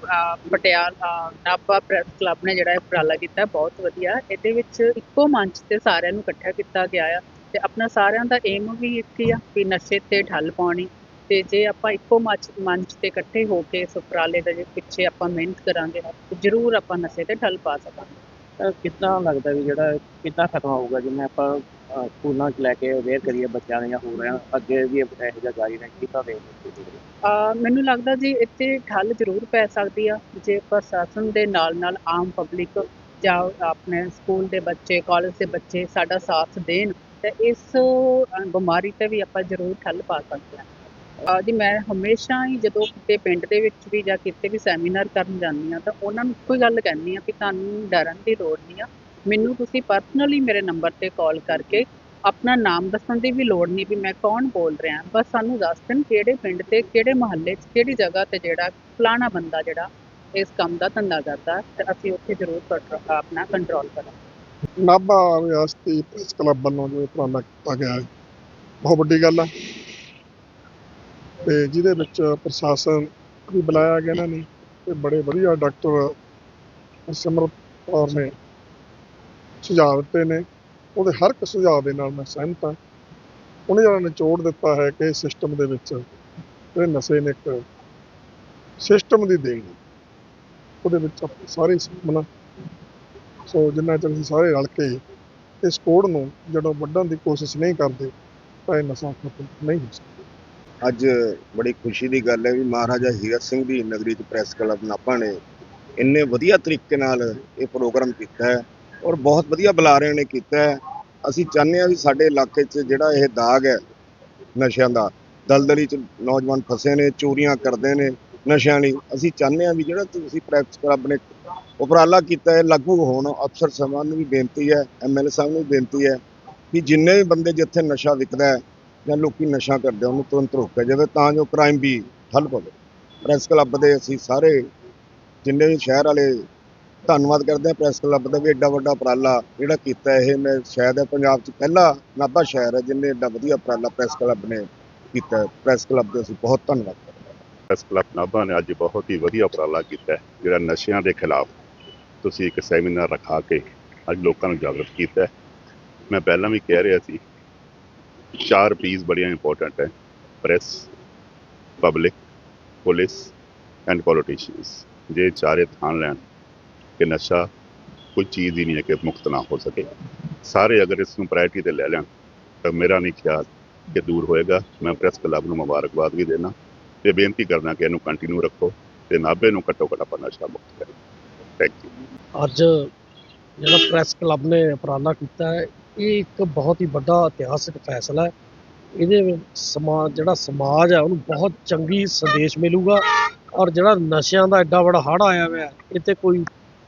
S10: ਪਟਿਆਲਾ ਨਾਭਾ ਪ੍ਰੈਸ ਕਲੱਬ ਨੇ ਜਿਹੜਾ ਇਹ ਉਪਰਾਲਾ ਕੀਤਾ ਬਹੁਤ ਵਧੀਆ। ਇਹਦੇ ਵਿੱਚ ਇੱਕੋ ਮੰਚ ਤੇ ਸਾਰਿਆਂ ਨੂੰ ਇਕੱਠਾ ਕੀਤਾ ਗਿਆ ਆ ਤੇ ਆਪਣਾ ਸਾਰਿਆਂ ਦਾ ਏਮ ਵੀ ਇੱਕ ਹੀ ਆ ਵੀ ਨਸ਼ੇ ਤੇ ਠੱਲ ਪਾਉਣੀ। ਤੇ ਜੇ ਆਪਾਂ ਇੱਕੋ ਮੰਚ ਮੰਚ ਤੇ ਇਕੱਠੇ ਹੋ ਕੇ ਇਸ ਉਪਰਾਲੇ ਦੇ ਜੇ ਪਿੱਛੇ ਆਪਾਂ ਮਿਹਨਤ ਕਰਾਂਗੇ ਤੇ ਜ਼ਰੂਰ ਆਪਾਂ ਨਸ਼ੇ ਤੇ ਠੱਲ ਪਾ ਸਕਾਂਗੇ।
S9: ਕਿੱਦਾਂ ਲੱਗਦਾ ਵੀ ਜਿਹੜਾ ਕਿੱਦਾਂ ਖਤਮ ਹੋਊਗਾ? ਜਿਵੇਂ ਆਪਾਂ ਸਕੂਲਾਂ 'ਚ ਲੈ ਕੇ ਅਵੇਅਰ ਕਰੀਏ ਬੱਚਿਆਂ ਨੂੰ ਹੋ ਰਿਹਾ ਅੱਗੇ ਵੀ ਇਹੋ ਜਿਹਾ ਜਾਰੀ ਰਹੇ ਕਿੱਦਾਂ ਦੇਖਦੇ
S10: ਅਹ ਮੈਨੂੰ ਲੱਗਦਾ ਜੀ ਇੱਥੇ ਠੱਲ ਜ਼ਰੂਰ ਪੈ ਸਕਦੀ ਆ ਜੇ ਪ੍ਰਸ਼ਾਸਨ ਦੇ ਨਾਲ ਨਾਲ ਆਮ ਪਬਲਿਕ ਜਾਂ ਆਪਣੇ ਸਕੂਲ ਦੇ ਬੱਚੇ ਕਾਲਜ ਦੇ ਬੱਚੇ ਸਾਡਾ ਸਾਥ ਦੇਣ ਤੇ ਇਸ ਅਹ, ਬਿਮਾਰੀ ਤੇ ਵੀ ਆਪਾਂ ਜ਼ਰੂਰ ਠੱਲ ਪਾ ਸਕਦੇ ਹਾਂ ਅਹ ਜੀ ਮੈਂ ਹਮੇਸ਼ਾ ਹੀ ਜਦੋਂ ਕਿਤੇ ਪਿੰਡ ਦੇ ਵਿੱਚ ਵੀ ਜਾਂ ਕਿਤੇ ਵੀ ਸੈਮੀਨਾਰ ਕਰਨ ਜਾਂਦੀ ਆ ਤਾਂ ਉਹਨਾਂ ਨੂੰ ਇੱਕੋ ਹੀ ਗੱਲ ਕਹਿੰਦੀ ਆ ਕਿ ਤੁਹਾਨੂੰ ਡਰਨ ਦੀ ਲੋੜ ਨਹੀਂ ਆ ਮੈਨੂੰ ਤੁਸੀਂ ਪਰਸਨਲੀ ਮੇਰੇ ਨੰਬਰ ਤੇ ਕਾਲ ਕਰਕੇ ਆਪਣਾ ਨਾਮ ਦੱਸਣ ਦੀ ਵੀ ਲੋੜ ਨਹੀਂ ਵੀ ਮੈਂ ਕੌਣ ਬੋਲ ਰਿਹਾ। ਬਸ ਸਾਨੂੰ ਦੱਸ ਦੇਣ ਕਿਹੜੇ ਪਿੰਡ ਤੇ, ਕਿਹੜੇ ਮਹੱਲੇ 'ਚ, ਕਿਹੜੀ ਜਗ੍ਹਾ ਤੇ ਜਿਹੜਾ ਫਲਾਣਾ ਬੰਦਾ ਜਿਹੜਾ ਇਸ ਕੰਮ ਦਾ ਧੰਦਾ ਕਰਦਾ ਤੇ ਅਸੀਂ ਉੱਥੇ ਜ਼ਰੂਰ ਆਪਣਾ ਕੰਟਰੋਲ ਕਰਾਂਗੇ।
S1: ਨਾਭਾ ਰਿਆਸਤੀ ਪ੍ਰੈਸ ਕਲੱਬ ਵੱਲੋਂ ਜੋ ਉਪਰਾਲਾ ਕੀਤਾ ਗਿਆ ਹੈ, ਬਹੁਤ ਵੱਡੀ ਗੱਲ ਹੈ। ਤੇ ਜਿਹਦੇ ਵਿੱਚ ਪ੍ਰਸ਼ਾਸਨ ਵੀ ਬੁਲਾਇਆ ਗਿਆ ਇਹਨਾਂ ਨੇ ਤੇ ਬੜੇ ਵਧੀਆ ਡਾਕਟਰ ਸਿਮਰਤ ਕੌਰ ਨੇ ਸੁਝਾਅ ਦਿੱਤੇ ਨੇ, ਉਹਦੇ ਹਰ ਇੱਕ ਸੁਝਾਅ ਦੇ ਨਾਲ ਮੈਂ ਸਹਿਮਤ ਹਾਂ। ਉਹਨੇ ਜਿਹੜਾ ਨਿਚੋੜ ਦਿੱਤਾ ਹੈ ਕਿ ਸਿਸਟਮ ਦੇ ਵਿੱਚ ਇਹ ਨਸ਼ੇ ਨੇ ਇੱਕ ਸਿਸਟਮ ਦੀ ਦੇਣ ਹੈ। ਉਹਦੇ ਵਿੱਚ ਆਪਾਂ ਸਾਰੇ ਮਨਾ। ਸੋ ਜਿੰਨਾ ਚਿਰ ਅਸੀਂ ਸਾਰੇ ਰਲ ਕੇ ਇਸ ਕੋਡ ਨੂੰ ਜਦੋਂ ਵੱਢਣ ਦੀ ਕੋਸ਼ਿਸ਼ ਨਹੀਂ ਕਰਦੇ, ਤਾਂ ਇਹ ਨਸ਼ਾ ਖਤਮ ਨਹੀਂ ਹੋ ਸਕਦਾ।
S11: ਅੱਜ ਬੜੀ ਖੁਸ਼ੀ ਦੀ ਗੱਲ ਹੈ ਵੀ ਮਹਾਰਾਜਾ ਹੀਰਤ ਸਿੰਘ ਦੀ ਨਗਰੀ ਚ ਪ੍ਰੈਸ ਕਲੱਬ ਨਾਭਾ ਨੇ ਇੰਨੇ ਵਧੀਆ ਤਰੀਕੇ ਨਾਲ ਇਹ ਪ੍ਰੋਗਰਾਮ ਕੀਤਾ ਹੈ। ਔਰ ਬਹੁਤ ਵਧੀਆ ਬੁਲਾਰੇ ਨੇ ਕੀਤਾ ਹੈ। ਅਸੀਂ ਚਾਹੁੰਦੇ ਹਾਂ ਵੀ ਸਾਡੇ ਇਲਾਕੇ 'ਚ ਜਿਹੜਾ ਇਹ ਦਾਗ ਹੈ ਨਸ਼ਿਆਂ ਦਾ, ਦਲਦਲੀ 'ਚ ਨੌਜਵਾਨ ਫਸੇ ਨੇ, ਚੋਰੀਆਂ ਕਰਦੇ ਨੇ, ਨਸ਼ਿਆਂ ਲਈ, ਅਸੀਂ ਚਾਹੁੰਦੇ ਹਾਂ ਵੀ ਜਿਹੜਾ ਤੁਸੀਂ ਪ੍ਰੈਸ ਕਲੱਬ ਨੇ ਉਪਰਾਲਾ ਕੀਤਾ ਹੈ, ਲਾਗੂ ਹੋਣ, ਅਫਸਰ ਸਾਹਿਬਾਨ ਨੂੰ ਵੀ ਬੇਨਤੀ ਹੈ ਐਮਐਲਏ ਸਾਹਿਬ ਨੂੰ ਵੀ ਬੇਨਤੀ ਹੈ ਕਿ ਜਿੰਨੇ ਵੀ ਬੰਦੇ ਜਿੱਥੇ ਨਸ਼ਾ ਵਿਕਦਾ ਹੈ ਜਾਂ ਲੋਕੀ ਨਸ਼ਾ ਕਰਦੇ ਉਹਨੂੰ ਤੁਰੰਤ ਰੋਕਿਆ ਜਾਵੇ ਤਾਂ ਜੋ ਕ੍ਰਾਈਮ ਵੀ ਠੱਲ ਪਵੇ ਪ੍ਰੈਸ ਕਲੱਬ ਦੇ ਅਸੀਂ ਸਾਰੇ ਜਿੰਨੇ ਵੀ ਸ਼ਹਿਰ ਵਾਲੇ ਧੰਨਵਾਦ ਕਰਦੇ ਆ ਪ੍ਰੈਸ ਕਲੱਬ ਦਾ ਵੀ ਐਡਾ ਵੱਡਾ ਉਪਰਾਲਾ ਜਿਹੜਾ ਕੀਤਾ ਇਹ। ਮੈਂ ਸ਼ਾਇਦ ਹੈ ਪੰਜਾਬ 'ਚ ਪਹਿਲਾ ਨਾਭਾ ਸ਼ਹਿਰ ਹੈ ਜਿੰਨੇ ਐਡਾ ਵਧੀਆ ਉਪਰਾਲਾ ਪ੍ਰੈਸ ਕਲੱਬ ਨੇ ਕੀਤਾ। ਪ੍ਰੈਸ ਕਲੱਬ ਦੇ ਅਸੀਂ ਬਹੁਤ ਧੰਨਵਾਦ ਕਰਦੇ ਹਾਂ।
S12: ਪ੍ਰੈਸ ਕਲੱਬ ਨਾਭਾ ਨੇ ਅੱਜ ਬਹੁਤ ਹੀ ਵਧੀਆ ਉਪਰਾਲਾ ਕੀਤਾ ਜਿਹੜਾ ਨਸ਼ਿਆਂ ਦੇ ਖਿਲਾਫ ਤੁਸੀਂ ਇੱਕ ਸੈਮੀਨਾਰ ਰਖਾ ਕੇ ਅੱਜ ਲੋਕਾਂ ਨੂੰ ਜਾਗਰੂਕ ਕੀਤਾ ਮੈਂ ਪਹਿਲਾਂ ਵੀ ਕਹਿ ਰਿਹਾ ਸੀ, ਚਾਰ ਪੀਸ ਬੜੀਆਂ ਇੰਪੋਰਟੈਂਟ ਹੈ press public police and politicians ਜੇ ਚਾਰੇ ਥਾਨ ਲੈਣ ਕਿ ਨਸ਼ਾ ਕੋਈ ਚੀਜ਼ ਹੀ ਨਹੀਂ ਹੈ ਕਿ ਮੁਕਤ ਨਾ ਹੋ ਸਕੇ। ਸਾਰੇ ਅਗਰ ਇਸ ਨੂੰ ਪ੍ਰਾਇੋਰਟੀ ਤੇ ਲੈ ਲੈਣ ਤਾਂ ਮੇਰਾ ਨਹੀਂ ਖਿਆਲ ਕਿ ਦੂਰ ਹੋਏਗਾ। ਮੈਂ ਪ੍ਰੈਸ ਕਲੱਬ ਨੂੰ ਮੁਬਾਰਕਬਾਦ ਵੀ ਦੇਣਾ ਤੇ ਬੇਨਤੀ ਕਰਦਾ ਕਿ ਇਹਨੂੰ ਕੰਟੀਨਿਊ ਰੱਖੋ ਤੇ ਨਾਭੇ ਨੂੰ ਘੱਟੋ ਘੱਟ ਆਪਾਂ ਨਸ਼ਾ ਮੁਕਤ ਕਰੀਏ। ਥੈਂਕ ਯੂ
S13: ਅੱਜ ਜਿਹੜਾ ਪ੍ਰੈਸ ਕਲੱਬ ਨੇ ਉਪਰਾਲਾ ਕੀਤਾ ਹੈ ਇਹ ਇੱਕ ਬਹੁਤ ਹੀ ਵੱਡਾ ਇਤਿਹਾਸਿਕ ਫੈਸਲਾ ਹੈ। ਇਹਦੇ ਸਮਾਜ ਜਿਹੜਾ ਸਮਾਜ ਹੈ ਉਹਨੂੰ ਬਹੁਤ ਚੰਗੀ ਸੰਦੇਸ਼ ਮਿਲੂਗਾ। ਔਰ ਜਿਹੜਾ ਨਸ਼ਿਆਂ ਦਾ ਐਡਾ ਵੱਡਾ ਹੜ ਆਇਆ ਹੋਇਆ ਹੈ, ਇਹ ਤੇ ਕੋਈ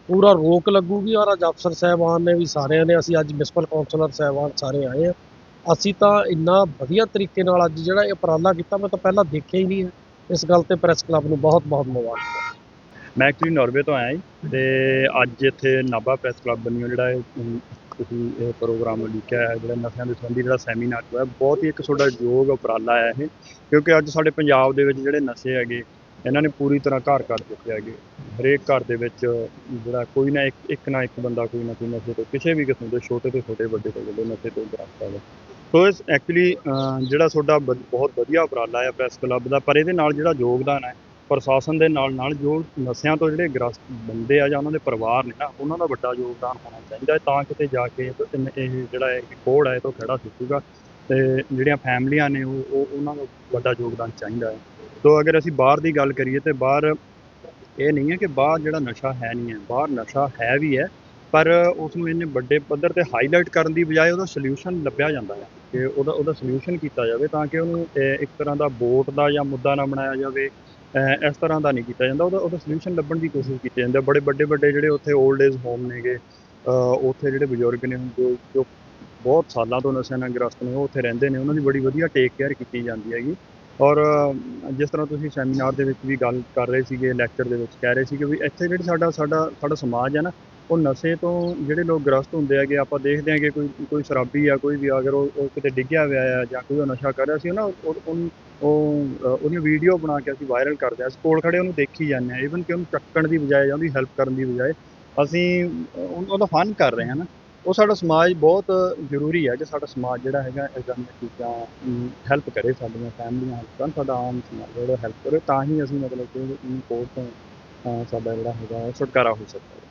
S13: ਪੂਰਾ ਰੋਕ ਲੱਗੂਗੀ ਔਰ ਅੱਜ ਅਫਸਰ ਸਾਹਿਬਾਨ ਨੇ ਵੀ ਸਾਰਿਆਂ ਨੇ, ਅਸੀਂ ਅੱਜ ਮਿਊਨਿਸਪਲ ਕੌਂਸਲਰ ਸਾਹਿਬਾਨ ਸਾਰੇ ਆਏ ਆ ਅਸੀਂ ਤਾਂ ਇੰਨਾ ਵਧੀਆ ਤਰੀਕੇ ਨਾਲ ਅੱਜ ਜਿਹੜਾ ਇਹ ਉਪਰਾਲਾ ਕੀਤਾ, ਮੈਂ ਤਾਂ ਪਹਿਲਾਂ ਦੇਖਿਆ ਹੀ ਨਹੀਂ ਹੈ। ਇਸ ਗੱਲ ਤੇ ਪ੍ਰੈਸ ਕਲੱਬ ਨੂੰ ਬਹੁਤ ਬਹੁਤ ਮੁਬਾਰਕ।
S14: ਮੈਂ ਐਕਚੁਅਲੀ ਨਾਰਵੇ ਤੋਂ ਆਇਆ ਜੀ ਤੇ ਅੱਜ ਇੱਥੇ ਨਾਭਾ ਪ੍ਰੈਸ ਕਲੱਬ ਬਣੀਓ ਜਿਹੜਾ ਇਹ ਤੁਸੀਂ ਇਹ ਪ੍ਰੋਗਰਾਮ ਲਿਖਿਆ ਹੈ, ਜਿਹੜਾ ਨਸ਼ਿਆਂ ਦੇ ਸੰਬੰਧੀ ਜਿਹੜਾ ਸੈਮੀਨਾਰ ਹੋਇਆ, ਬਹੁਤ ਹੀ ਇੱਕ ਤੁਹਾਡਾ ਯੋਗ ਉਪਰਾਲਾ ਹੈ ਇਹ। ਕਿਉਂਕਿ ਅੱਜ ਸਾਡੇ ਪੰਜਾਬ ਦੇ ਵਿੱਚ ਜਿਹੜੇ ਨਸ਼ੇ ਹੈਗੇ ਇਹਨਾਂ ਨੇ ਪੂਰੀ ਤਰ੍ਹਾਂ ਘਰ ਕਰ ਦਿੱਤੇ ਹੈਗੇ। ਹਰੇਕ ਘਰ ਦੇ ਵਿੱਚ ਜਿਹੜਾ ਕੋਈ ਨਾ ਇੱਕ ਇੱਕ ਨਾ ਇੱਕ ਬੰਦਾ ਕੋਈ ਨਾ ਕੋਈ ਨਸ਼ੇ ਤੋਂ, ਕਿਸੇ ਵੀ ਕਿਸਮ ਦੇ ਛੋਟੇ ਤੋਂ ਛੋਟੇ, ਵੱਡੇ ਤੋਂ ਵੱਡੇ ਨਸ਼ੇ ਤੋਂ ਗ੍ਰਸਤ ਹੈਗਾ। ਸੋ ਇਸ ਐਕਚੁਅਲੀ ਜਿਹੜਾ ਤੁਹਾਡਾ ਬਹੁਤ ਵਧੀਆ ਉਪਰਾਲਾ ਹੈ ਪ੍ਰੈਸ ਕਲੱਬ ਦਾ, ਪਰ ਇਹਦੇ ਨਾਲ ਜਿਹੜਾ ਯੋਗਦਾਨ ਹੈ, ਪ੍ਰਸ਼ਾਸਨ ਦੇ ਨਾਲ ਨਾਲ ਜੋ ਨਸ਼ਿਆਂ ਤੋਂ ਜਿਹੜੇ ਗ੍ਰਸਤ ਬੰਦੇ ਆ ਜਾਂ ਉਹਨਾਂ ਦੇ ਪਰਿਵਾਰ ਨੇ ਨਾ, ਉਹਨਾਂ ਦਾ ਵੱਡਾ ਯੋਗਦਾਨ ਹੋਣਾ ਚਾਹੀਦਾ ਹੈ। ਤਾਂ ਕਿਤੇ ਜਾ ਕੇ ਇਹ ਇਹ ਜਿਹੜਾ ਇਹ ਕੋੜ ਹੈ ਇਹ ਤੋਂ ਖੜਾ ਸੁੱਟੂਗਾ। ਤੇ ਜਿਹੜੀਆਂ ਫੈਮਲੀਆਂ ਨੇ ਉਹ, ਉਹ- ਉਹਨਾਂ ਦਾ ਵੱਡਾ ਯੋਗਦਾਨ ਚਾਹੀਦਾ ਹੈ। ਸੋ ਅਗਰ ਅਸੀਂ ਬਾਹਰ ਦੀ ਗੱਲ ਕਰੀਏ ਤੇ ਬਾਹਰ ਇਹ ਨਹੀਂ ਹੈ ਕਿ ਬਾਹਰ ਜਿਹੜਾ ਨਸ਼ਾ ਹੈ ਨਹੀਂ ਹੈ, ਬਾਹਰ ਨਸ਼ਾ ਹੈ ਵੀ ਹੈ, ਪਰ ਉਸ ਨੂੰ ਇੰਨੇ ਵੱਡੇ ਪੱਧਰ ਤੇ ਹਾਈਲਾਈਟ ਕਰਨ ਦੀ ਬਜਾਏ ਉਹਦਾ ਸੋਲੂਸ਼ਨ ਲੱਭਿਆ ਜਾਂਦਾ ਹੈ ਕਿ ਉਹਦਾ ਉਹਦਾ ਸੋਲੂਸ਼ਨ ਕੀਤਾ ਜਾਵੇ ਤਾਂ ਕਿ ਉਹਨੂੰ ਇੱਕ ਤਰ੍ਹਾਂ ਦਾ ਵੋਟ ਦਾ ਜਾਂ ਮੁੱਦਾ ਨਾ ਬਣਾਇਆ ਜਾਵੇ ਇਸ ਤਰ੍ਹਾਂ ਦਾ ਨਹੀਂ ਕੀਤਾ ਜਾਂਦਾ, ਉਹਦਾ ਉਹਦਾ ਸੋਲੂਸ਼ਨ ਲੱਭਣ ਦੀ ਕੋਸ਼ਿਸ਼ ਕੀਤੀ ਜਾਂਦੀ ਹੈ। ਬੜੇ ਵੱਡੇ ਵੱਡੇ ਜਿਹੜੇ ਉੱਥੇ 올ਡ ਏਜ ਹੋਮ ਨੇਗੇ ਉੱਥੇ ਜਿਹੜੇ ਬਜ਼ੁਰਗ ਨੇ ਜੋ ਜੋ ਬਹੁਤ ਸਾਲਾਂ ਤੋਂ ਨਸ਼ਿਆਂ ਨਾਲ ਗ੍ਰਸਤ ਨੇ, ਉਹ ਉੱਥੇ ਰਹਿੰਦੇ ਨੇ, ਉਹਨਾਂ ਦੀ ਬੜੀ ਵਧੀਆ ਟੇਕ ਕੇਅਰ ਕੀਤੀ ਜਾਂਦੀ ਹੈਗੀ। ਔਰ ਜਿਸ ਤਰ੍ਹਾਂ ਤੁਸੀਂ ਸੈਮੀਨਾਰ ਦੇ ਵਿੱਚ ਵੀ ਗੱਲ ਕਰ ਰਹੇ ਸੀਗੇ ਲੈਕਚਰ ਦੇ ਵਿੱਚ ਕਹਿ ਰਹੇ ਸੀਗੇ ਵੀ ਇੱਥੇ ਜਿਹੜੀ ਸਾਡਾ ਸਾਡਾ ਸਾਡਾ ਸਮਾਜ ਹੈ ਨਾ ਉਹ ਨਸ਼ੇ ਤੋਂ ਜਿਹੜੇ ਲੋਕ ਗ੍ਰਸਤ ਹੁੰਦੇ ਹੈਗੇ ਆਪਾਂ ਦੇਖਦੇ ਹਾਂ ਕਿ ਕੋਈ ਕੋਈ ਸ਼ਰਾਬੀ ਆ ਕੋਈ ਵੀ ਅਗਰ ਉਹ ਉਹ ਕਿਤੇ ਡਿੱਗਿਆ ਹੋਇਆ ਆ ਜਾਂ ਕੋਈ ਉਹ ਨਸ਼ਾ ਕਰ ਰਿਹਾ ਸੀ ਨਾ ਉਹ ਉਹਨੂੰ ਉਹ ਅਹ, ਵੀਡੀਓ ਬਣਾ ਕੇ ਅਸੀਂ ਵਾਇਰਲ ਕਰਦੇ ਹਾਂ ਅਸੀਂ ਕੋਲ ਖੜੇ ਉਹਨੂੰ ਦੇਖੀ ਜਾਂਦੇ ਹਾਂ ਈਵਨ ਕਿ ਉਹਨੂੰ ਚੱਕਣ ਦੀ ਬਜਾਏ ਜਾਂ ਉਹਦੀ ਹੈਲਪ ਕਰਨ ਦੀ ਬਜਾਏ ਅਸੀਂ ਉਹਦਾ ਫਨ ਕਰ ਰਹੇ ਹਾਂ ਨਾ। ਉਹ ਸਾਡਾ ਸਮਾਜ ਬਹੁਤ ਜ਼ਰੂਰੀ ਹੈ ਕਿ ਸਾਡਾ ਸਮਾਜ ਜਿਹੜਾ ਹੈਗਾ ਇਸ ਇਦਾਂ ਦੀਆਂ ਚੀਜ਼ਾਂ ਹੈਲਪ ਕਰੇ ਸਾਡੀਆਂ ਫੈਮਲੀਆਂ ਹੈਲਪ ਕਰਨ, ਸਾਡਾ ਆਮ ਸਮਾਜ ਜਿਹੜਾ ਹੈਲਪ ਕਰੇ, ਤਾਂ ਹੀ ਅਸੀਂ ਮਤਲਬ ਕਿ ਇਹਨੂੰ ਕੋਲ ਤੋਂ ਸਾਡਾ ਜਿਹੜਾ ਹੈਗਾ, ਛੁਟਕਾਰਾ ਹੋ ਸਕਦਾ